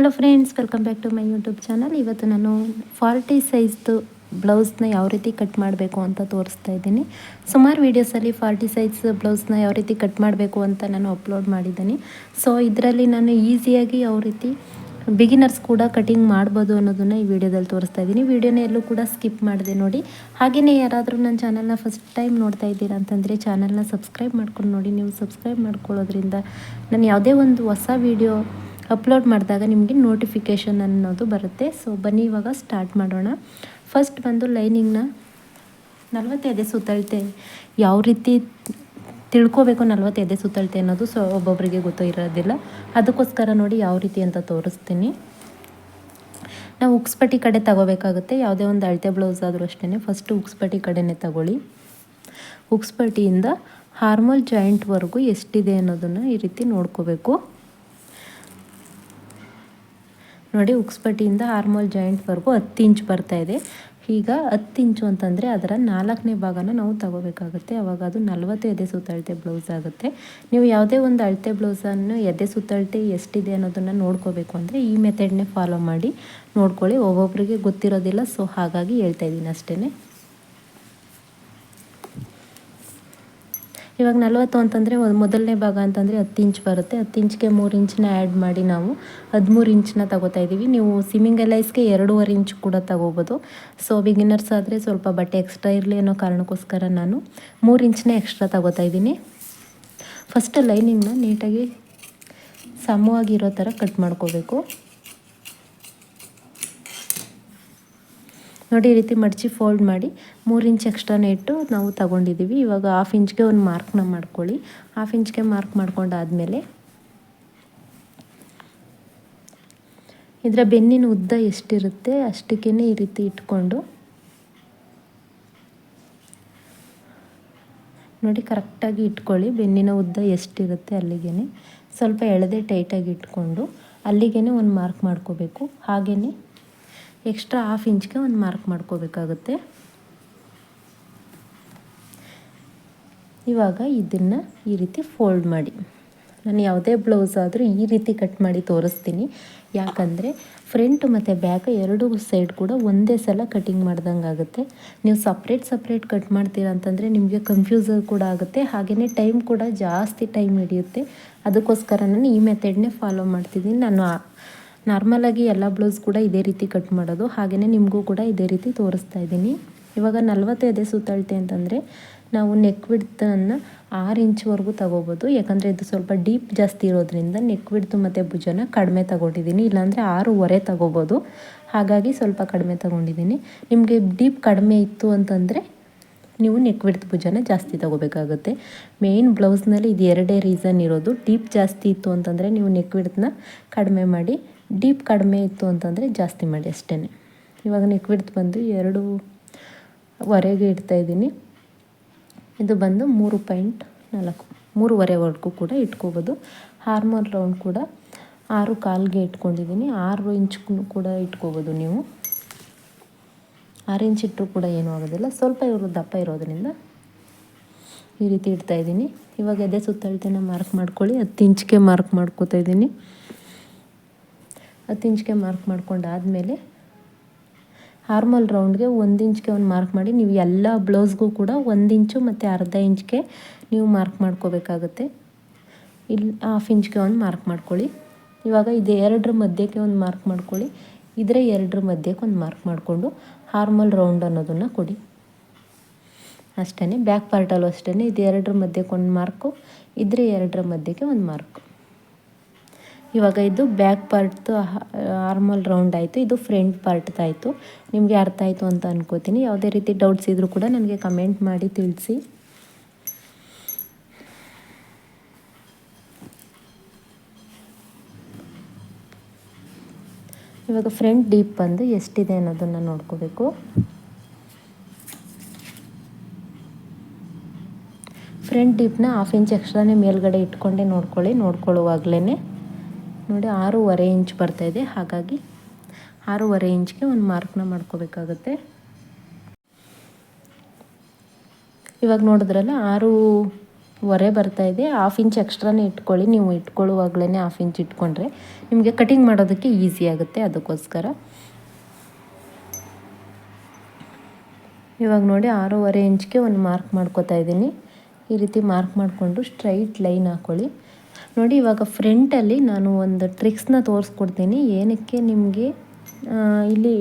Hello friends welcome back to my YouTube channel ಇವತ್ತು ನಾನು forty ಸೈಜ್ದು ಬ್ಲೌಸ್ನ ಯಾವ ರೀತಿ ಕಟ್ ಮಾಡಬೇಕು ಅಂತ ತೋರಿಸ್ತಾ ಇದ್ದೀನಿ. ಸುಮಾರು ವೀಡಿಯೋಸಲ್ಲಿ ಫಾರ್ಟಿ ಸೈಜ್ ಬ್ಲೌಸ್ನ ಯಾವ ರೀತಿ ಕಟ್ ಮಾಡಬೇಕು ಅಂತ ನಾನು ಅಪ್ಲೋಡ್ ಮಾಡಿದ್ದೀನಿ. ಸೊ ಇದರಲ್ಲಿ ನಾನು ಈಸಿಯಾಗಿ ಯಾವ ರೀತಿ ಬಿಗಿನರ್ಸ್ ಕೂಡ ಕಟಿಂಗ್ ಮಾಡ್ಬೋದು ಅನ್ನೋದನ್ನು ಈ ವಿಡಿಯೋದಲ್ಲಿ ತೋರಿಸ್ತಾ ಇದ್ದೀನಿ. ವಿಡಿಯೋನ ಎಲ್ಲೂ ಕೂಡ ಸ್ಕಿಪ್ ಮಾಡಿದೆ ನೋಡಿ. ಹಾಗೆಯೇ ಯಾರಾದರೂ ನನ್ನ ಚಾನಲ್ನ ಫಸ್ಟ್ ಟೈಮ್ ನೋಡ್ತಾ ಇದ್ದೀರಾ ಅಂತಂದರೆ ಚಾನಲ್ನ ಸಬ್ಸ್ಕ್ರೈಬ್ ಮಾಡ್ಕೊಂಡು ನೋಡಿ. ನೀವು ಸಬ್ಸ್ಕ್ರೈಬ್ ಮಾಡ್ಕೊಳ್ಳೋದ್ರಿಂದ ನಾನು ಯಾವುದೇ ಒಂದು ಹೊಸ ವಿಡಿಯೋ ಅಪ್ಲೋಡ್ ಮಾಡಿದಾಗ ನಿಮಗೆ ನೋಟಿಫಿಕೇಷನ್ ಅನ್ನೋದು ಬರುತ್ತೆ. ಸೊ ಬನ್ನಿ, ಇವಾಗ ಸ್ಟಾರ್ಟ್ ಮಾಡೋಣ. ಫಸ್ಟ್ ಬಂದು ಲೈನಿಂಗ್ನ ನಲ್ವತ್ತೈದೇ ಸುತ್ತಳತೆ ಯಾವ ರೀತಿ ತಿಳ್ಕೊಬೇಕು ನಲ್ವತ್ತೈದೇ ಸುತ್ತಳತೆ ಅನ್ನೋದು ಸೊ ಒಬ್ಬೊಬ್ಬರಿಗೆ ಗೊತ್ತೋ ಇರೋದಿಲ್ಲ. ಅದಕ್ಕೋಸ್ಕರ ನೋಡಿ ಯಾವ ರೀತಿ ಅಂತ ತೋರಿಸ್ತೀನಿ. ನಾವು ಉಕ್ಸ್ಪಟ್ಟಿ ಕಡೆ ತಗೋಬೇಕಾಗುತ್ತೆ. ಯಾವುದೇ ಒಂದು ಅಳತೆ ಬ್ಲೌಸ್ ಆದರೂ ಅಷ್ಟೇ ಫಸ್ಟು ಉಕ್ಸ್ಪಟ್ಟಿ ಕಡೆನೇ ತಗೊಳ್ಳಿ. ಉಕ್ಸ್ಪಟ್ಟಿಯಿಂದ ಹಾರ್ಮೋಲ್ ಜಾಯಿಂಟ್ವರೆಗೂ ಎಷ್ಟಿದೆ ಅನ್ನೋದನ್ನು ಈ ರೀತಿ ನೋಡ್ಕೋಬೇಕು. ನೋಡಿ ಉಕ್ಸ್ಪಟ್ಟಿಯಿಂದ ಆರ್ಮೋಲ್ ಜಾಯಿಂಟ್ವರೆಗೂ ಹತ್ತು ಇಂಚ್ ಬರ್ತಾ ಇದೆ. ಈಗ ಹತ್ತು ಇಂಚು ಅಂತಂದರೆ ಅದರ ನಾಲ್ಕನೇ ಭಾಗನ ನಾವು ತಗೋಬೇಕಾಗುತ್ತೆ. ಅವಾಗ ಅದು ನಲ್ವತ್ತು ಎದೆ ಸುತ್ತಳತೆ ಬ್ಲೌಸ್ ಆಗುತ್ತೆ. ನೀವು ಯಾವುದೇ ಒಂದು ಅಳತೆ ಬ್ಲೌಸನ್ನು ಎದೆ ಸುತ್ತಳತೆ ಎಷ್ಟಿದೆ ಅನ್ನೋದನ್ನು ನೋಡ್ಕೋಬೇಕು ಅಂದರೆ ಈ ಮೆಥಡ್ನೇ ಫಾಲೋ ಮಾಡಿ ನೋಡ್ಕೊಳ್ಳಿ. ಒಬ್ಬೊಬ್ಬರಿಗೆ ಗೊತ್ತಿರೋದಿಲ್ಲ ಸೊ ಹಾಗಾಗಿ ಹೇಳ್ತಾ ಇದ್ದೀನಿ ಅಷ್ಟೇ ಇವಾಗ ನಲವತ್ತು ಅಂತಂದರೆ ಮೊದಲನೇ ಭಾಗ ಅಂತಂದರೆ ಹತ್ತು ಇಂಚ್ ಬರುತ್ತೆ. ಹತ್ತು ಇಂಚ್ಗೆ ಮೂರು ಇಂಚನ್ನ ಆ್ಯಡ್ ಮಾಡಿ ನಾವು ಹದಿಮೂರು ಇಂಚನ್ನ ತಗೋತಾ ಇದ್ದೀವಿ. ನೀವು ಸಿಮ್ಮಿಂಗ್ ಎಲೈಸ್ಗೆ ಎರಡೂವರೆ ಇಂಚ್ ಕೂಡ ತಗೋಬೋದು. ಸೊ ಬಿಗಿನರ್ಸ್ ಆದರೆ ಸ್ವಲ್ಪ ಬಟ್ಟೆ ಎಕ್ಸ್ಟ್ರಾ ಇರಲಿ ಅನ್ನೋ ಕಾರಣಕ್ಕೋಸ್ಕರ ನಾನು ಮೂರು ಇಂಚನ್ನ ಎಕ್ಸ್ಟ್ರಾ ತಗೋತಾ ಇದ್ದೀನಿ. ಫಸ್ಟ್ ಲೈನಿಂಗ್ನ ನೀಟಾಗಿ ಸಮವಾಗಿರೋ ಥರ ಕಟ್ ಮಾಡ್ಕೋಬೇಕು. ನೋಡಿ ಈ ರೀತಿ ಮಡಚಿ ಫೋಲ್ಡ್ ಮಾಡಿ ಮೂರು ಇಂಚ್ ಎಕ್ಸ್ಟ್ರಾನೇ ಇಟ್ಟು ನಾವು ತಗೊಂಡಿದ್ದೀವಿ ಇವಾಗ ಹಾಫ್ ಇಂಚ್ಗೆ ಒಂದು ಮಾರ್ಕ್ನ ಮಾಡ್ಕೊಳ್ಳಿ. ಹಾಫ್ ಇಂಚ್ಗೆ ಮಾರ್ಕ್ ಮಾಡ್ಕೊಂಡಾದಮೇಲೆ ಇದರ ಬೆನ್ನಿನ ಉದ್ದ ಎಷ್ಟಿರುತ್ತೆ ಅಷ್ಟಕ್ಕೇ ಈ ರೀತಿ ಇಟ್ಕೊಂಡು ನೋಡಿ ಕರೆಕ್ಟಾಗಿ ಇಟ್ಕೊಳ್ಳಿ. ಬೆನ್ನಿನ ಉದ್ದ ಎಷ್ಟಿರುತ್ತೆ ಅಲ್ಲಿಗೆ ಸ್ವಲ್ಪ ಎಳೆದೇ ಟೈಟಾಗಿ ಇಟ್ಕೊಂಡು ಅಲ್ಲಿಗೆ ಒಂದು ಮಾರ್ಕ್ ಮಾಡ್ಕೋಬೇಕು. ಹಾಗೆಯೇ ಎಕ್ಸ್ಟ್ರಾ ಹಾಫ್ ಇಂಚ್ಗೆ ಒಂದು ಮಾರ್ಕ್ ಮಾಡ್ಕೋಬೇಕಾಗುತ್ತೆ. ಇವಾಗ ಇದನ್ನು ಈ ರೀತಿ ಫೋಲ್ಡ್ ಮಾಡಿ. ನಾನು ಯಾವುದೇ ಬ್ಲೌಸ್ ಆದರೂ ಈ ರೀತಿ ಕಟ್ ಮಾಡಿ ತೋರಿಸ್ತೀನಿ. ಯಾಕಂದರೆ ಫ್ರಂಟ್ ಮತ್ತು ಬ್ಯಾಕ್ ಎರಡು ಸೈಡ್ ಕೂಡ ಒಂದೇ ಸಲ ಕಟಿಂಗ್ ಮಾಡ್ದಂಗೆ ಆಗುತ್ತೆ. ನೀವು ಸಪ್ರೇಟ್ ಸಪ್ರೇಟ್ ಕಟ್ ಮಾಡ್ತೀರಾ ಅಂತಂದರೆ ನಿಮಗೆ ಕನ್ಫ್ಯೂಸ್ ಕೂಡ ಆಗುತ್ತೆ. ಹಾಗೆಯೇ ಟೈಮ್ ಕೂಡ ಜಾಸ್ತಿ ಟೈಮ್ ಹಿಡಿಯುತ್ತೆ. ಅದಕ್ಕೋಸ್ಕರ ನಾನು ಈ ಮೆಥಡ್ನೇ ಫಾಲೋ ಮಾಡ್ತಿದ್ದೀನಿ. ನಾನು ನಾರ್ಮಲಾಗಿ ಎಲ್ಲ ಬ್ಲೌಸ್ ಕೂಡ ಇದೇ ರೀತಿ ಕಟ್ ಮಾಡೋದು. ಹಾಗೆಯೇ ನಿಮಗೂ ಕೂಡ ಇದೇ ರೀತಿ ತೋರಿಸ್ತಾ ಇದ್ದೀನಿ. ಇವಾಗ ನಲ್ವತ್ತೈದೇ ಸುತ್ತಳತೆ ಅಂತಂದರೆ ನಾವು ನೆಕ್ ವಿಡ್ತನ್ನು ಆರು ಇಂಚ್ವರೆಗೂ ತಗೋಬೋದು. ಯಾಕಂದರೆ ಇದು ಸ್ವಲ್ಪ ಡೀಪ್ ಜಾಸ್ತಿ ಇರೋದ್ರಿಂದ ನೆಕ್ ವಿಡ್ತು ಮತ್ತು ಭುಜನ ಕಡಿಮೆ ತಗೊಂಡಿದ್ದೀನಿ. ಇಲ್ಲಾಂದರೆ ಆರೂವರೆ ತಗೋಬೋದು. ಹಾಗಾಗಿ ಸ್ವಲ್ಪ ಕಡಿಮೆ ತಗೊಂಡಿದ್ದೀನಿ. ನಿಮಗೆ ಡೀಪ್ ಕಡಿಮೆ ಇತ್ತು ಅಂತಂದರೆ ನೀವು ನೆಕ್ ವಿಡ್ತ್ ಭುಜನ ಜಾಸ್ತಿ ತಗೋಬೇಕಾಗುತ್ತೆ. ಮೇಯ್ನ್ ಬ್ಲೌಸ್ನಲ್ಲಿ ಇದು ಎರಡೇ ರೀಸನ್ ಇರೋದು. ಡೀಪ್ ಜಾಸ್ತಿ ಇತ್ತು ಅಂತಂದರೆ ನೀವು ನೆಕ್ ವಿಡ್ತನ್ನ ಕಡಿಮೆ ಮಾಡಿ ಡೀಪ್ ಕಡಿಮೆ ಇತ್ತು ಅಂತಂದರೆ ಜಾಸ್ತಿ ಮಾಡಿ ಅಷ್ಟೇ ಇವಾಗ ನೆಕ್ ವಿಡ್ತ್ ಬಂದು ಎರಡು ವರೆಗೆ ಇಡ್ತಾಯಿದ್ದೀನಿ ಇದು ಬಂದು ಮೂರು ಪಾಯಿಂಟ್ ನಾಲ್ಕು ಮೂರುವರೆವರೆಗೂ ಕೂಡ ಇಟ್ಕೋಬೋದು. ಹಾರ್ಮೋನ್ ರೌಂಡ್ ಕೂಡ ಆರು ಕಾಲ್ಗೆ ಇಟ್ಕೊಂಡಿದ್ದೀನಿ. ಆರು ಇಂಚ್ ಕೂಡ ಇಟ್ಕೋಬೋದು ನೀವು. ಆರು ಇಂಚ್ ಇಟ್ಟರು ಕೂಡ ಏನೂ ಆಗೋದಿಲ್ಲ. ಸ್ವಲ್ಪ ಇವರು ದಪ್ಪ ಇರೋದರಿಂದ ಈ ರೀತಿ ಇಡ್ತಾಯಿದ್ದೀನಿ ಇವಾಗ ಎದೆ ಸುತ್ತಳತೆನ ಮಾರ್ಕ್ ಮಾಡ್ಕೊಳ್ಳಿ. ಹತ್ತು ಇಂಚ್ಗೆ ಮಾರ್ಕ್ ಮಾಡ್ಕೋತಾ ಇದ್ದೀನಿ. ಹತ್ತು ಇಂಚ್ಗೆ ಮಾರ್ಕ್ ಮಾಡ್ಕೊಂಡಾದಮೇಲೆ ಹಾರ್ಮಲ್ ರೌಂಡ್ಗೆ ಒಂದು ಇಂಚ್ಗೆ ಒಂದು ಮಾರ್ಕ್ ಮಾಡಿ ನೀವು ಎಲ್ಲ ಬ್ಲೌಸ್ಗೂ ಕೂಡ ಒಂದು ಇಂಚು ಮತ್ತು ಅರ್ಧ ಇಂಚ್ಗೆ ನೀವು ಮಾರ್ಕ್ ಮಾಡ್ಕೋಬೇಕಾಗುತ್ತೆ. ಇಲ್ಲಿ ಹಾಫ್ ಇಂಚ್ಗೆ ಒಂದು ಮಾರ್ಕ್ ಮಾಡ್ಕೊಳ್ಳಿ. ಇವಾಗ ಇದು ಎರಡರ ಮಧ್ಯಕ್ಕೆ ಒಂದು ಮಾರ್ಕ್ ಮಾಡ್ಕೊಳ್ಳಿ. ಇದರ ಎರಡರ ಮಧ್ಯಕ್ಕೆ ಒಂದು ಮಾರ್ಕ್ ಮಾಡಿಕೊಂಡು ಹಾರ್ಮಲ್ ರೌಂಡ್ ಅನ್ನೋದನ್ನು ಕೊಡಿ. ಅಷ್ಟೇ ಬ್ಯಾಕ್ ಪಾರ್ಟಲ್ಲೂ ಅಷ್ಟೇ ಇದು ಎರಡರ ಮಧ್ಯಕ್ಕೆ ಒಂದು ಮಾರ್ಕು, ಇದ್ರೆ ಎರಡರ ಮಧ್ಯಕ್ಕೆ ಒಂದು ಮಾರ್ಕು. ಇವಾಗ ಇದು ಬ್ಯಾಕ್ ಪಾರ್ಟ್ದು ಆರ್ಮಲ್ ರೌಂಡ್ ಆಯಿತು. ಇದು ಫ್ರಂಟ್ ಪಾರ್ಟ್ದಾಯಿತು ನಿಮಗೆ ಅರ್ಥ ಆಯಿತು ಅಂತ ಅನ್ಕೋತೀನಿ. ಯಾವುದೇ ರೀತಿ ಡೌಟ್ಸ್ ಇದ್ದರೂ ಕೂಡ ನನಗೆ ಕಮೆಂಟ್ ಮಾಡಿ ತಿಳಿಸಿ. ಇವಾಗ ಫ್ರಂಟ್ ಡೀಪ್ ಬಂದು ಎಷ್ಟಿದೆ ಅನ್ನೋದನ್ನು ನೋಡ್ಕೋಬೇಕು. ಫ್ರಂಟ್ ಡೀಪ್ನ ಹಾಫ್ ಇಂಚ್ ಎಕ್ಸ್ಟ್ರಾನೇ ಮೇಲ್ಗಡೆ ಇಟ್ಕೊಂಡೆ ನೋಡ್ಕೊಳ್ಳಿ. ನೋಡ್ಕೊಳ್ಳುವಾಗಲೇ ನೋಡಿ ಆರೂವರೆ ಇಂಚ್ ಬರ್ತಾಯಿದೆ ಹಾಗಾಗಿ ಆರೂವರೆ ಇಂಚ್ಗೆ ಒಂದು ಮಾರ್ಕ್ನ ಮಾಡ್ಕೋಬೇಕಾಗುತ್ತೆ. ಇವಾಗ ನೋಡಿದ್ರಲ್ಲ ಆರು ಹೊರೆ ಬರ್ತಾ ಇದೆ. ಹಾಫ್ ಇಂಚ್ ಎಕ್ಸ್ಟ್ರಾನೇ ಇಟ್ಕೊಳ್ಳಿ. ನೀವು ಇಟ್ಕೊಳ್ಳುವಾಗಲೇ ಹಾಫ್ ಇಂಚ್ ಇಟ್ಕೊಂಡ್ರೆ ನಿಮಗೆ ಕಟಿಂಗ್ ಮಾಡೋದಕ್ಕೆ ಈಸಿ ಆಗುತ್ತೆ ಅದಕ್ಕೋಸ್ಕರ. ಇವಾಗ ನೋಡಿ ಆರೂವರೆ ಇಂಚ್ಗೆ ಒಂದು ಮಾರ್ಕ್ ಮಾಡ್ಕೋತಾ ಇದ್ದೀನಿ. ಈ ರೀತಿ ಮಾರ್ಕ್ ಮಾಡಿಕೊಂಡು ಸ್ಟ್ರೈಟ್ ಲೈನ್ ಹಾಕ್ಕೊಳ್ಳಿ ನೋಡಿ, ಇವಾಗ ಫ್ರಂಟಲ್ಲಿ ನಾನು ಒಂದು ಟ್ರಿಕ್ಸ್ನ ತೋರಿಸ್ಕೊಡ್ತೀನಿ. ಏನಕ್ಕೆ ನಿಮಗೆ ಇಲ್ಲಿ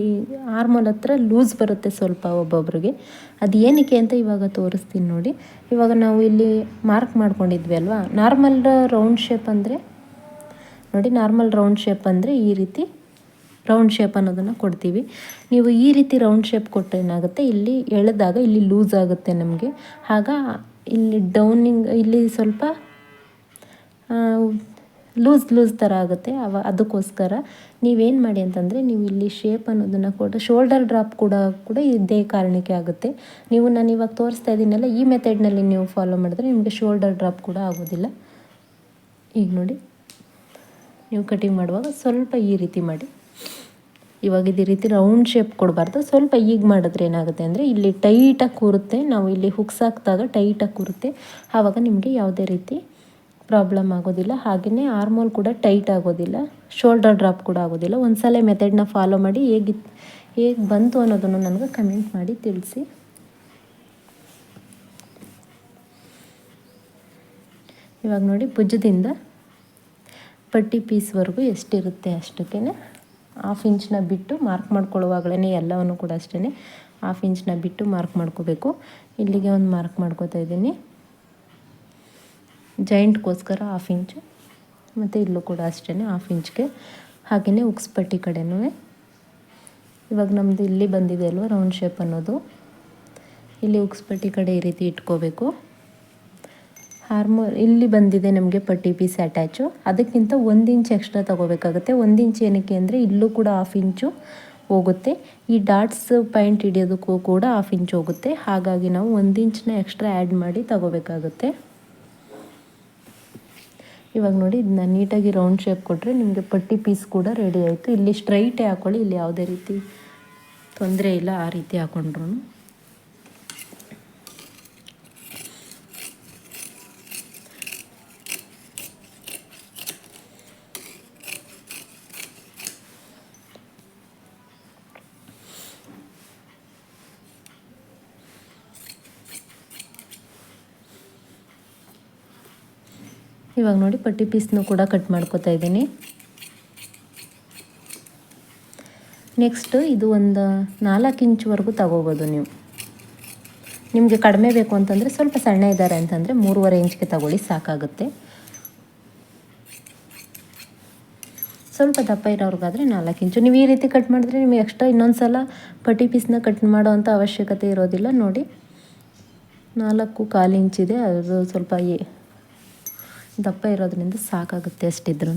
ಆರ್ಮೋಲ್ ಹತ್ರ ಲೂಸ್ ಬರುತ್ತೆ ಸ್ವಲ್ಪ ಒಬ್ಬೊಬ್ರಿಗೆ. ಅದು ಏನಕ್ಕೆ ಅಂತ ಇವಾಗ ತೋರಿಸ್ತೀನಿ ನೋಡಿ. ಇವಾಗ ನಾವು ಇಲ್ಲಿ ಮಾರ್ಕ್ ಮಾಡ್ಕೊಂಡಿದ್ವಿ ಅಲ್ವಾ? ನಾರ್ಮಲ್ ರೌಂಡ್ ಶೇಪ್ ಅಂದರೆ, ನೋಡಿ ನಾರ್ಮಲ್ ರೌಂಡ್ ಶೇಪ್ ಅಂದರೆ ಈ ರೀತಿ ರೌಂಡ್ ಶೇಪ್ ಅನ್ನೋದನ್ನು ಕೊಡ್ತೀವಿ. ನೀವು ಈ ರೀತಿ ರೌಂಡ್ ಶೇಪ್ ಕೊಟ್ಟರೆ ಏನಾಗುತ್ತೆ? ಇಲ್ಲಿ ಎಳೆದಾಗ ಇಲ್ಲಿ ಲೂಸ್ ಆಗುತ್ತೆ ನಮಗೆ. ಆಗ ಇಲ್ಲಿ ಡೌನಿಂಗ್ ಇಲ್ಲಿ ಸ್ವಲ್ಪ ಲೂಸ್ ಲೂಸ್ ಥರ ಆಗುತ್ತೆ. ಅವ ಅದಕ್ಕೋಸ್ಕರ ನೀವೇನು ಮಾಡಿ ಅಂತಂದರೆ ನೀವು ಇಲ್ಲಿ ಶೇಪ್ ಅನ್ನೋದನ್ನು ಕೊಟ್ಟು ಶೋಲ್ಡರ್ ಡ್ರಾಪ್ ಕೂಡ ಕೂಡ ಇದೇ ಕಾರಣಕ್ಕೆ ಆಗುತ್ತೆ. ನೀವು ನಾನು ಇವಾಗ ತೋರಿಸ್ತಾ ಇದ್ದೀನಲ್ಲ, ಈ ಮೆಥಡ್ನಲ್ಲಿ ನೀವು ಫಾಲೋ ಮಾಡಿದ್ರೆ ನಿಮಗೆ ಶೋಲ್ಡರ್ ಡ್ರಾಪ್ ಕೂಡ ಆಗೋದಿಲ್ಲ. ಈಗ ನೋಡಿ, ನೀವು ಕಟಿಂಗ್ ಮಾಡುವಾಗ ಸ್ವಲ್ಪ ಈ ರೀತಿ ಮಾಡಿ. ಇವಾಗ ಇದೇ ರೀತಿ ರೌಂಡ್ ಶೇಪ್ ಕೊಡಬಾರ್ದು. ಸ್ವಲ್ಪ ಈಗ ಮಾಡಿದ್ರೆ ಏನಾಗುತ್ತೆ ಅಂದರೆ ಇಲ್ಲಿ ಟೈಟಾಗಿ ಕೂರುತ್ತೆ. ನಾವು ಇಲ್ಲಿ ಹುಕ್ಸ್ ಹಾಕಿದಾಗ ಟೈಟಾಗಿ ಕೂರುತ್ತೆ. ಆವಾಗ ನಿಮಗೆ ಯಾವುದೇ ರೀತಿ ಪ್ರಾಬ್ಲಮ್ ಆಗೋದಿಲ್ಲ. ಹಾಗೆಯೇ ಆರ್ಮೋಲ್ ಕೂಡ ಟೈಟ್ ಆಗೋದಿಲ್ಲ. ಶೋಲ್ಡರ್ ಡ್ರಾಪ್ ಕೂಡ ಆಗೋದಿಲ್ಲ. ಒಂದು ಸಲ ಮೆಥಡ್ನ ಫಾಲೋ ಮಾಡಿ ಹೇಗಿತ್ತು ಹೇಗೆ ಬಂತು ಅನ್ನೋದನ್ನು ನನಗೆ ಕಮೆಂಟ್ ಮಾಡಿ ತಿಳಿಸಿ. ಇವಾಗ ನೋಡಿ ಭುಜದಿಂದ ಪಟ್ಟಿ ಪೀಸ್ವರೆಗೂ ಎಷ್ಟಿರುತ್ತೆ ಅಷ್ಟಕ್ಕೇ ಹಾಫ್ ಇಂಚನ್ನ ಬಿಟ್ಟು ಮಾರ್ಕ್ ಮಾಡ್ಕೊಳ್ಳುವಾಗಲೇ ಎಲ್ಲವನ್ನು ಕೂಡ ಅಷ್ಟೇ ಹಾಫ್ ಇಂಚನ್ನ ಬಿಟ್ಟು ಮಾರ್ಕ್ ಮಾಡ್ಕೋಬೇಕು. ಇಲ್ಲಿಗೆ ಒಂದು ಮಾರ್ಕ್ ಮಾಡ್ಕೋತಾ ಇದ್ದೀನಿ. ಜೈಂಟ್ಗೋಸ್ಕರ ಹಾಫ್ ಇಂಚು ಮತ್ತು ಇಲ್ಲೂ ಕೂಡ ಅಷ್ಟೇ ಹಾಫ್ ಇಂಚ್ಗೆ ಹಾಗೆಯೇ ಉಕ್ಸ್ಪಟ್ಟಿ ಕಡೆನೂ. ಇವಾಗ ನಮ್ಮದು ಇಲ್ಲಿ ಬಂದಿದೆ ಅಲ್ವ ರೌಂಡ್ ಶೇಪ್ ಅನ್ನೋದು. ಇಲ್ಲಿ ಉಕ್ಸ್ಪಟ್ಟಿ ಕಡೆ ಈ ರೀತಿ ಇಟ್ಕೋಬೇಕು. ಹಾರ್ಮೋ ಇಲ್ಲಿ ಬಂದಿದೆ ನಮಗೆ ಪಟ್ಟಿ ಪೀಸ್ ಅಟ್ಯಾಚು ಅದಕ್ಕಿಂತ ಒಂದು ಇಂಚ್ ಎಕ್ಸ್ಟ್ರಾ ತೊಗೋಬೇಕಾಗುತ್ತೆ. ಒಂದು ಇಂಚ್ ಏನಕ್ಕೆ ಅಂದರೆ ಇಲ್ಲೂ ಕೂಡ ಹಾಫ್ ಇಂಚು ಹೋಗುತ್ತೆ. ಈ ಡಾಟ್ಸ್ ಪಾಯಿಂಟ್ ಹಿಡಿಯೋದಕ್ಕೂ ಕೂಡ ಹಾಫ್ ಇಂಚ್ ಹೋಗುತ್ತೆ. ಹಾಗಾಗಿ ನಾವು ಒಂದು ಇಂಚನ್ನ ಎಕ್ಸ್ಟ್ರಾ ಆ್ಯಡ್ ಮಾಡಿ ತಗೋಬೇಕಾಗುತ್ತೆ. ಇವಾಗ ನೋಡಿ, ಇದನ್ನ ನೀಟಾಗಿ ರೌಂಡ್ ಶೇಪ್ ಕೊಟ್ಟರೆ ನಿಮಗೆ ಪಟ್ಟಿ ಪೀಸ್ ಕೂಡ ರೆಡಿ ಆಯಿತು. ಇಲ್ಲಿ ಸ್ಟ್ರೈಟೇ ಹಾಕೊಳ್ಳಿ, ಇಲ್ಲಿ ಯಾವುದೇ ರೀತಿ ತೊಂದರೆ ಇಲ್ಲ ಆ ರೀತಿ ಹಾಕೊಂಡ್ರು ಇವಾಗ ನೋಡಿ ಪಟ್ಟಿ ಪೀಸ್ನೂ ಕೂಡ ಕಟ್ ಮಾಡ್ಕೋತಾ ಇದ್ದೀನಿ. ನೆಕ್ಸ್ಟ್ ಇದು ಒಂದು ನಾಲ್ಕು ಇಂಚ್ವರೆಗೂ ತಗೋಬೋದು ನೀವು. ನಿಮಗೆ ಕಡಿಮೆ ಬೇಕು ಅಂತಂದರೆ ಸ್ವಲ್ಪ ಸಣ್ಣ ಇದ್ದಾರೆ ಅಂತಂದರೆ ಮೂರುವರೆ ಇಂಚ್ಗೆ ತಗೊಳ್ಳಿ, ಸಾಕಾಗುತ್ತೆ. ಸ್ವಲ್ಪ ದಪ್ಪ ಇರೋರ್ಗಾದರೆ ನಾಲ್ಕು ಇಂಚು. ನೀವು ಈ ರೀತಿ ಕಟ್ ಮಾಡಿದ್ರೆ ನಿಮಗೆ ಎಕ್ಸ್ಟ್ರಾ ಇನ್ನೊಂದು ಸಲ ಪಟ್ಟಿ ಪೀಸ್ನ ಕಟ್ ಮಾಡೋ ಅಂಥ ಅವಶ್ಯಕತೆ ಇರೋದಿಲ್ಲ. ನೋಡಿ, ನಾಲ್ಕು ಕಾಲು ಇಂಚಿದೆ ಅದು ಸ್ವಲ್ಪ ದಪ್ಪ ಇರೋದ್ರಿಂದ ಸಾಕಾಗುತ್ತೆ ಅಷ್ಟಿದ್ರೂ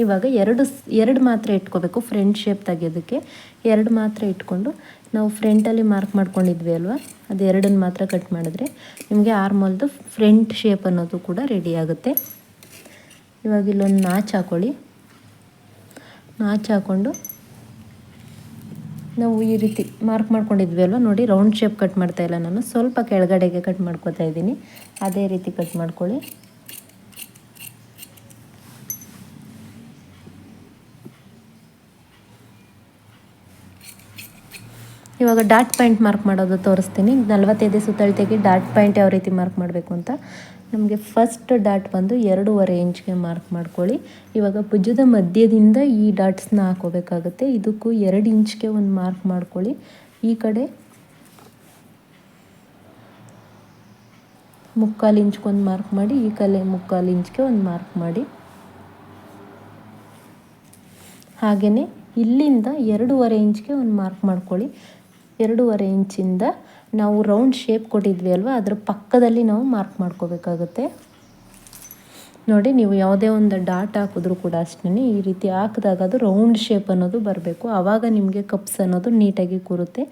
ಇವಾಗ ಎರಡು ಎರಡು ಮಾತ್ರ ಇಟ್ಕೋಬೇಕು ಫ್ರಂಟ್ ಶೇಪ್ ತೆಗೆಯೋದಕ್ಕೆ ಎರಡು ಮಾತ್ರ ಇಟ್ಕೊಂಡು ನಾವು ಫ್ರಂಟಲ್ಲಿ ಮಾರ್ಕ್ ಮಾಡ್ಕೊಂಡಿದ್ವಿ ಅಲ್ವಾ? ಅದು ಎರಡನ್ನು ಮಾತ್ರ ಕಟ್ ಮಾಡಿದ್ರೆ ನಿಮಗೆ ಆರ್ಮಲ್ದು ಫ್ರಂಟ್ ಶೇಪ್ ಅನ್ನೋದು ಕೂಡ ರೆಡಿ ಆಗುತ್ತೆ. ಇವಾಗ ಇಲ್ಲೊಂದು ನಾಚ್ ಹಾಕೊಳ್ಳಿ. ನಾಚ್ ಹಾಕ್ಕೊಂಡು ನಾವು ಈ ರೀತಿ ಮಾರ್ಕ್ ಮಾಡ್ಕೊಂಡಿದ್ವಿ ಅಲ್ವಾ? ನೋಡಿ ರೌಂಡ್ ಶೇಪ್ ಕಟ್ ಮಾಡ್ತಾ ಇಲ್ಲ ನಾನು. ಸ್ವಲ್ಪ ಕೆಳಗಡೆಗೆ ಕಟ್ ಮಾಡ್ಕೋತಾ ಇದ್ದೀನಿ. ಅದೇ ರೀತಿ ಕಟ್ ಮಾಡ್ಕೊಳ್ಳಿ. ಇವಾಗ ಡಾಟ್ ಪಾಯಿಂಟ್ ಮಾರ್ಕ್ ಮಾಡೋದು ತೋರಿಸ್ತೀನಿ. ನಲ್ವತ್ತೈದು ಸುತ್ತಳತೆಗೆ ಡಾಟ್ ಪಾಯಿಂಟ್ ಯಾವ ರೀತಿ ಮಾರ್ಕ್ ಮಾಡಬೇಕು ಅಂತ. ನಮಗೆ ಫಸ್ಟ್ ಡಾಟ್ ಬಂದು ಎರಡೂವರೆ ಇಂಚ್ಗೆ ಮಾರ್ಕ್ ಮಾಡ್ಕೊಳ್ಳಿ. ಇವಾಗ ಭುಜದ ಮಧ್ಯದಿಂದ ಈ ಡಾಟ್ಸ್ನ ಹಾಕೋಬೇಕಾಗುತ್ತೆ. ಇದಕ್ಕೂ ಎರಡು ಇಂಚ್ಗೆ ಒಂದು ಮಾರ್ಕ್ ಮಾಡ್ಕೊಳ್ಳಿ. ಈ ಕಡೆ ಮುಕ್ಕಾಲು ಇಂಚ್ಗೊಂದು ಮಾರ್ಕ್ ಮಾಡಿ, ಈ ಕಲೆ ಮುಕ್ಕಾಲು ಇಂಚ್ಗೆ ಒಂದು ಮಾರ್ಕ್ ಮಾಡಿ. ಹಾಗೆಯೇ ಇಲ್ಲಿಂದ ಎರಡೂವರೆ ಇಂಚ್ಗೆ ಒಂದು ಮಾರ್ಕ್ ಮಾಡ್ಕೊಳ್ಳಿ. ಎರಡೂವರೆ ಇಂಚಿಂದ ನಾವು ರೌಂಡ್ ಶೇಪ್ ಕೊಟ್ಟಿದ್ವಿ ಅಲ್ವಾ? ಅದರ ಪಕ್ಕದಲ್ಲಿ ನಾವು ಮಾರ್ಕ್ ಮಾಡ್ಕೋಬೇಕಾಗುತ್ತೆ. ನೋಡಿ, ನೀವು ಯಾವುದೇ ಒಂದು ಡಾಟ್ ಹಾಕಿದ್ರೂ ಕೂಡ ಅಷ್ಟೇ ಈ ರೀತಿ ಹಾಕಿದಾಗ ಅದು ರೌಂಡ್ ಶೇಪ್ ಅನ್ನೋದು ಬರಬೇಕು. ಆವಾಗ ನಿಮಗೆ ಕಪ್ಸ್ ಅನ್ನೋದು ನೀಟಾಗಿ ಕೂರುತ್ತೆ.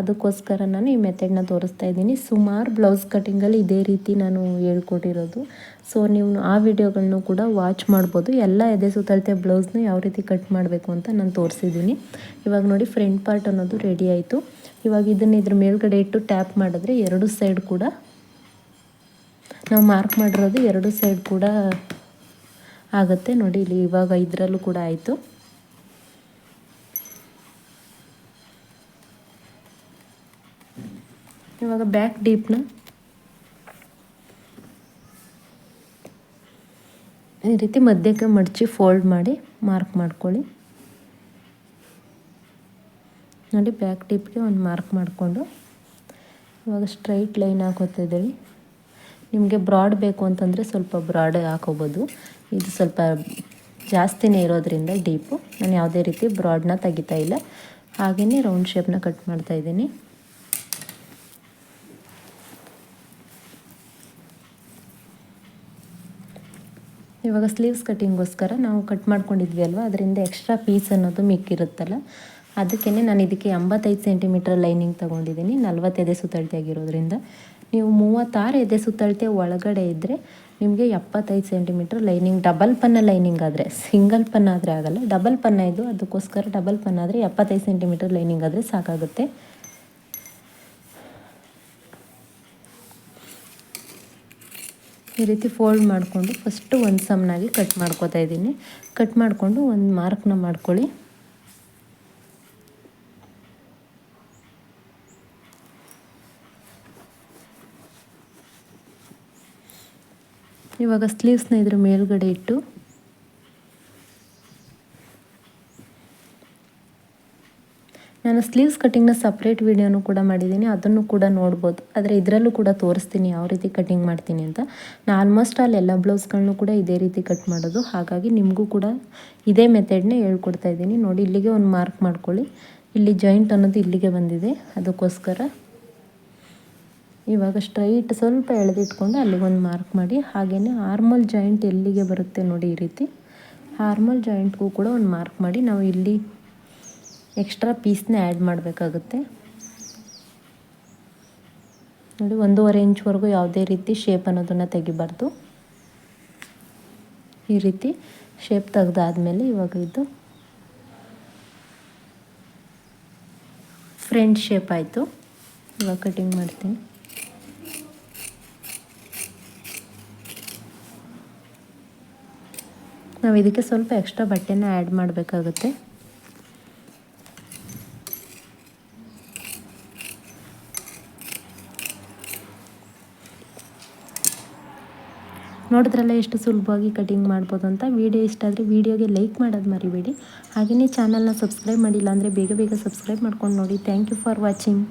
ಅದಕ್ಕೋಸ್ಕರ ನಾನು ಈ ಮೆಥಡ್ನ ತೋರಿಸ್ತಾ ಇದ್ದೀನಿ. ಸುಮಾರು ಬ್ಲೌಸ್ ಕಟಿಂಗಲ್ಲಿ ಇದೇ ರೀತಿ ನಾನು ಹೇಳ್ಕೊಟ್ಟಿರೋದು. ಸೊ ನೀವು ಆ ವಿಡಿಯೋಗಳನ್ನು ಕೂಡ ವಾಚ್ ಮಾಡ್ಬೋದು. ಎಲ್ಲ ಎದೆ ಸುತ್ತಳತೆ ಬ್ಲೌಸ್ನ ಯಾವ ರೀತಿ ಕಟ್ ಮಾಡಬೇಕು ಅಂತ ನಾನು ತೋರಿಸಿದ್ದೀನಿ. ಇವಾಗ ನೋಡಿ ಫ್ರಂಟ್ ಪಾರ್ಟ್ ಅನ್ನೋದು ರೆಡಿ ಆಯಿತು. ಇವಾಗ ಇದನ್ನು ಇದ್ರ ಮೇಲ್ಗಡೆ ಇಟ್ಟು ಟ್ಯಾಪ್ ಮಾಡಿದ್ರೆ ಎರಡು ಸೈಡ್ ಕೂಡ ನಾವು ಮಾರ್ಕ್ ಮಾಡಿರೋದು ಎರಡು ಸೈಡ್ ಕೂಡ ಆಗುತ್ತೆ. ನೋಡಿ, ಇಲ್ಲಿ ಇವಾಗ ಇದರಲ್ಲೂ ಕೂಡ ಆಯಿತು. ಇವಾಗ ಬ್ಯಾಕ್ ಡೀಪ್ನ ಈ ರೀತಿ ಮಧ್ಯಕ್ಕೆ ಮಡಚಿ ಫೋಲ್ಡ್ ಮಾಡಿ ಮಾರ್ಕ್ ಮಾಡ್ಕೊಳ್ಳಿ. ನೋಡಿ ಬ್ಯಾಕ್ ಟಿಪ್ಗೆ ಒಂದು ಮಾರ್ಕ್ ಮಾಡಿಕೊಂಡು. ಇವಾಗ ಸ್ಟ್ರೈಟ್ ಲೈನ್ ಹಾಕೋತಿದ್ದೀವಿ ನಿಮಗೆ ಬ್ರಾಡ್ ಬೇಕು ಅಂತಂದರೆ ಸ್ವಲ್ಪ ಬ್ರಾಡ್ ಹಾಕೋಬೋದು. ಇದು ಸ್ವಲ್ಪ ಜಾಸ್ತಿನೇ ಇರೋದ್ರಿಂದ ಡೀಪು ನಾನು ಯಾವುದೇ ರೀತಿ ಬ್ರಾಡ್ನ ತೆಗಿತಾ ಇಲ್ಲ. ಹಾಗೆಯೇ ರೌಂಡ್ ಶೇಪ್ನ ಕಟ್ ಮಾಡ್ತಾ ಇದ್ದೀನಿ. ಇವಾಗ ಸ್ಲೀವ್ಸ್ ಕಟ್ಟಿಂಗೋಸ್ಕರ ನಾವು ಕಟ್ ಮಾಡ್ಕೊಂಡಿದ್ವಿ ಅಲ್ವಾ? ಅದರಿಂದ ಎಕ್ಸ್ಟ್ರಾ ಪೀಸ್ ಅನ್ನೋದು ಮಿಕ್ಕಿರುತ್ತಲ್ಲ? ಅದಕ್ಕೇ ನಾನು ಇದಕ್ಕೆ ಎಂಬತ್ತೈದು ಸೆಂಟಿಮೀಟರ್ ಲೈನಿಂಗ್ ತೊಗೊಂಡಿದ್ದೀನಿ ನಲ್ವತ್ತು ಎದೆ ಸುತ್ತಳತೆ ಆಗಿರೋದ್ರಿಂದ. ನೀವು ಮೂವತ್ತಾರು ಎದೆ ಸುತ್ತಳತೆ ಒಳಗಡೆ ಇದ್ದರೆ ನಿಮಗೆ ಎಪ್ಪತ್ತೈದು ಸೆಂಟಿಮೀಟ್ರ್ ಲೈನಿಂಗ್, ಡಬಲ್ ಪನ್ನ ಲೈನಿಂಗ್ ಆದರೆ, ಸಿಂಗಲ್ ಪನ್ನ ಆದರೆ ಆಗಲ್ಲ, ಡಬಲ್ ಪನ್ನ ಇದು, ಅದಕ್ಕೋಸ್ಕರ ಡಬಲ್ ಪನ್ನ ಆದರೆ ಎಪ್ಪತ್ತೈದು ಸೆಂಟಿಮೀಟರ್ ಲೈನಿಂಗ್ ಆದರೆ ಸಾಕಾಗುತ್ತೆ. ಈ ರೀತಿ ಫೋಲ್ಡ್ ಮಾಡಿಕೊಂಡು ಫಸ್ಟು ಒಂದು ಸಮನಾಗಿ ಕಟ್ ಮಾಡ್ಕೋತಾ ಇದ್ದೀನಿ. ಕಟ್ ಮಾಡಿಕೊಂಡು ಒಂದು ಮಾರ್ಕ್ನ ಮಾಡ್ಕೊಳ್ಳಿ. ಇವಾಗ ಸ್ಲೀವ್ಸ್ನ ಇದ್ರ ಮೇಲ್ಗಡೆ ಇಟ್ಟು. ನಾನು ಸ್ಲೀವ್ಸ್ ಕಟ್ಟಿಂಗ್ನ ಸಪ್ರೇಟ್ ವೀಡಿಯೋನು ಕೂಡ ಮಾಡಿದ್ದೀನಿ, ಅದನ್ನು ಕೂಡ ನೋಡ್ಬೋದು. ಆದರೆ ಇದರಲ್ಲೂ ಕೂಡ ತೋರಿಸ್ತೀನಿ ಯಾವ ರೀತಿ ಕಟ್ಟಿಂಗ್ ಮಾಡ್ತೀನಿ ಅಂತ. ನಾನು ಆಲ್ಮೋಸ್ಟ್ ಆಲ್ ಎಲ್ಲ ಬ್ಲೌಸ್ಗಳನ್ನೂ ಕೂಡ ಇದೇ ರೀತಿ ಕಟ್ ಮಾಡೋದು. ಹಾಗಾಗಿ ನಿಮಗೂ ಕೂಡ ಇದೇ ಮೆಥಡ್ನೇ ಹೇಳ್ಕೊಡ್ತಾ ಇದ್ದೀನಿ. ನೋಡಿ, ಇಲ್ಲಿಗೆ ಒಂದು ಮಾರ್ಕ್ ಮಾಡ್ಕೊಳ್ಳಿ. ಇಲ್ಲಿ ಜಾಯಿಂಟ್ ಅನ್ನೋದು ಇಲ್ಲಿಗೆ ಬಂದಿದೆ. ಅದಕ್ಕೋಸ್ಕರ ಇವಾಗ ಸ್ಟ್ರೈಟ್ ಸ್ವಲ್ಪ ಎಳೆದಿಟ್ಕೊಂಡು ಅಲ್ಲಿಗೆ ಒಂದು ಮಾರ್ಕ್ ಮಾಡಿ ಹಾಗೆಯೇ ಹಾರ್ಮಲ್ ಜಾಯಿಂಟ್ ಎಲ್ಲಿಗೆ ಬರುತ್ತೆ ನೋಡಿ ಈ ರೀತಿ. ಹಾರ್ಮಲ್ ಜಾಯಿಂಟ್ಗೂ ಕೂಡ ಒಂದು ಮಾರ್ಕ್ ಮಾಡಿ ನಾವು ಇಲ್ಲಿ ಎಕ್ಸ್ಟ್ರಾ ಪೀಸ್ನ ಆ್ಯಡ್ ಮಾಡಬೇಕಾಗುತ್ತೆ. ನೋಡಿ ಒಂದೂವರೆ ಇಂಚ್ವರೆಗೂ ಯಾವುದೇ ರೀತಿ ಶೇಪ್ ಅನ್ನೋದನ್ನು ತೆಗಿಬಾರ್ದು. ಈ ರೀತಿ ಶೇಪ್ ತೆಗ್ದಾದ್ಮೇಲೆ ಇವಾಗ ಇದು ಫ್ರಂಟ್ ಶೇಪ್ ಆಯಿತು. ಇವಾಗ ಕಟಿಂಗ್ ಮಾಡ್ತೀನಿ. ನಾವು ಇದಕ್ಕೆ ಸ್ವಲ್ಪ ಎಕ್ಸ್ಟ್ರಾ ಬಟ್ಟೆನ ಆ್ಯಡ್ ಮಾಡಬೇಕಾಗುತ್ತೆ. ನೋಡಿದ್ರಲ್ಲ ಎಷ್ಟು ಸುಲಭವಾಗಿ ಕಟಿಂಗ್ ಮಾಡ್ಬೋದು ಅಂತ? ವೀಡಿಯೋ ಇಷ್ಟ ಆದರೆ ವೀಡಿಯೋಗೆ ಲೈಕ್ ಮಾಡೋದು ಮರಿಬೇಡಿ. ಹಾಗೆಯೇ ಚಾನಲ್ನ ಸಬ್ಸ್ಕ್ರೈಬ್ ಮಾಡಿಲ್ಲ ಅಂದರೆ ಬೇಗ ಬೇಗ ಸಬ್ಸ್ಕ್ರೈಬ್ ಮಾಡ್ಕೊಂಡು ನೋಡಿ. Thank you for watching